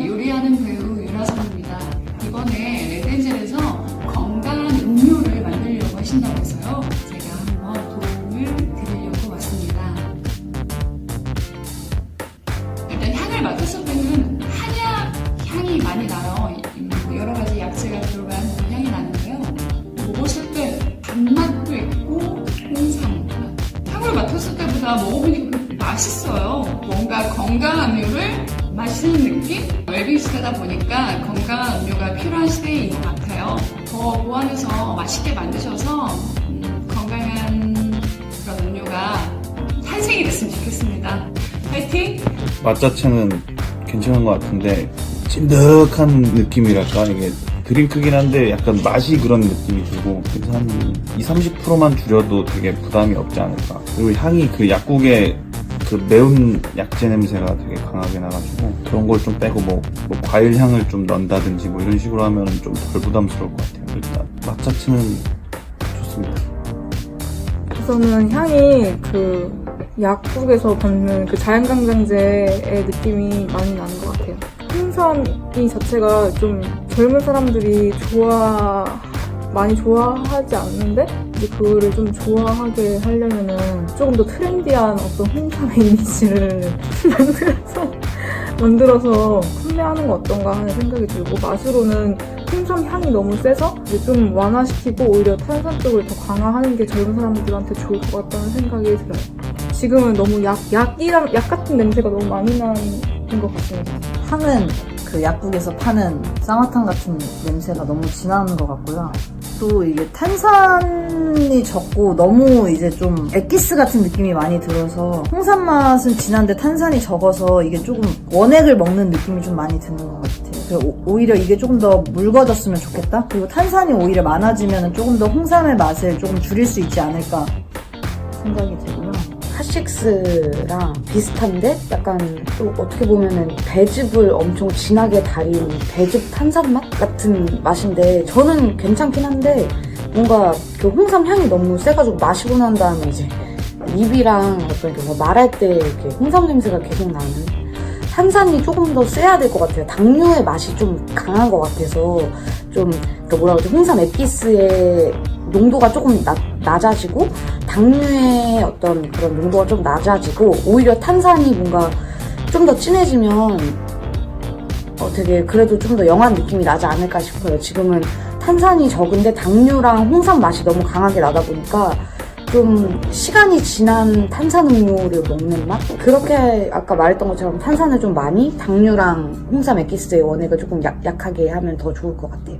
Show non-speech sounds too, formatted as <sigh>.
요리하는 배우 유라선입니다. 이번에 레덴젤에서 건강한 음료를 만들려고 하신다고 해서요. 제가 한번 도움을 드리려고 왔습니다. 일단 향을 맡았을 때는 한약 향이 많이 나요. 뭐 여러 가지 약재가 들어간 향이 나는데요. 먹었을 때 단맛도 있고 홍삼 향을 맡았을 때보다 먹어보니까 건강한 음료를 마시는 느낌? 웰빙 시대다 보니까 건강한 음료가 필요한 시대인 것 같아요. 더 보완해서 맛있게 만드셔서 음, 건강한 그런 음료가 탄생이 됐으면 좋겠습니다. 파이팅! 맛 자체는 괜찮은 것 같은데 찐득한 느낌이랄까 이게 드링크긴 한데 약간 맛이 그런 느낌이 들고 그래서 한 2, 30%만 줄여도 되게 부담이 없지 않을까 그리고 향이 그 약국의 그 매운 약재 냄새가 되게 강하게 나가지고 그런 걸 좀 빼고 뭐, 뭐 과일 향을 좀 넣는다든지 뭐 이런 식으로 하면 좀 덜 부담스러울 것 같아요 일단 맛 자체는 좋습니다 우선은 향이 그 약국에서 받는 그 자연강장제의 느낌이 많이 나는 것 같아요. 홍삼이 자체가 좀 젊은 사람들이 좋아 많이 좋아하지 않는데 이제 그거를 좀 좋아하게 하려면은 조금 더 트렌디한 어떤 홍삼의 <laughs> 이미지를 만들어서 만들어서 판매하는 거 어떤가 하는 생각이 들고 맛으로는 홍삼 향이 너무 세서 이제 좀 완화시키고 오히려 탄산 쪽을 더 강화하는 게 젊은 사람들한테 좋을 것 같다는 생각이 들어요. 지금은 너무 약, 약이랑, 약 같은 냄새가 너무 많이 나는 것 같습니다. 향은 그 약국에서 파는 쌍화탕 같은 냄새가 너무 진한 것 같고요. 또 이게 탄산이 적고 너무 이제 좀 엑기스 같은 느낌이 많이 들어서 홍삼 맛은 진한데 탄산이 적어서 이게 조금 원액을 먹는 느낌이 좀 많이 드는 것 같아요. 오히려 이게 조금 더 묽어졌으면 좋겠다. 그리고 탄산이 오히려 많아지면 조금 더 홍삼의 맛을 조금 줄일 수 있지 않을까 생각이 들고요. 핫식스랑 비슷한데 약간 또 어떻게 보면은 배즙을 엄청 진하게 달인 배즙 탄산 맛 같은 맛인데 저는 괜찮긴 한데 뭔가 그 홍삼 향이 너무 세가지고 마시고 난 다음에 이제 입이랑 어떤 뭐 말할 때 이렇게 홍삼 냄새가 계속 나는 탄산이 조금 더 세야 될 것 같아요. 당류의 맛이 좀 강한 것 같아서 좀그 뭐라 그러지 홍삼 에피스의 농도가 조금 낮, 낮아지고 당류의 어떤 그런 농도가 좀 낮아지고 오히려 탄산이 뭔가 좀 더 진해지면 어, 되게 그래도 좀 더 영한 느낌이 나지 않을까 싶어요. 지금은 탄산이 적은데 당류랑 홍삼 맛이 너무 강하게 나다 보니까 좀 시간이 지난 탄산 음료를 먹는 맛? 그렇게 아까 말했던 것처럼 탄산을 좀 많이 당류랑 홍삼 에기스의 원액을 조금 약, 약하게 하면 더 좋을 것 같아요.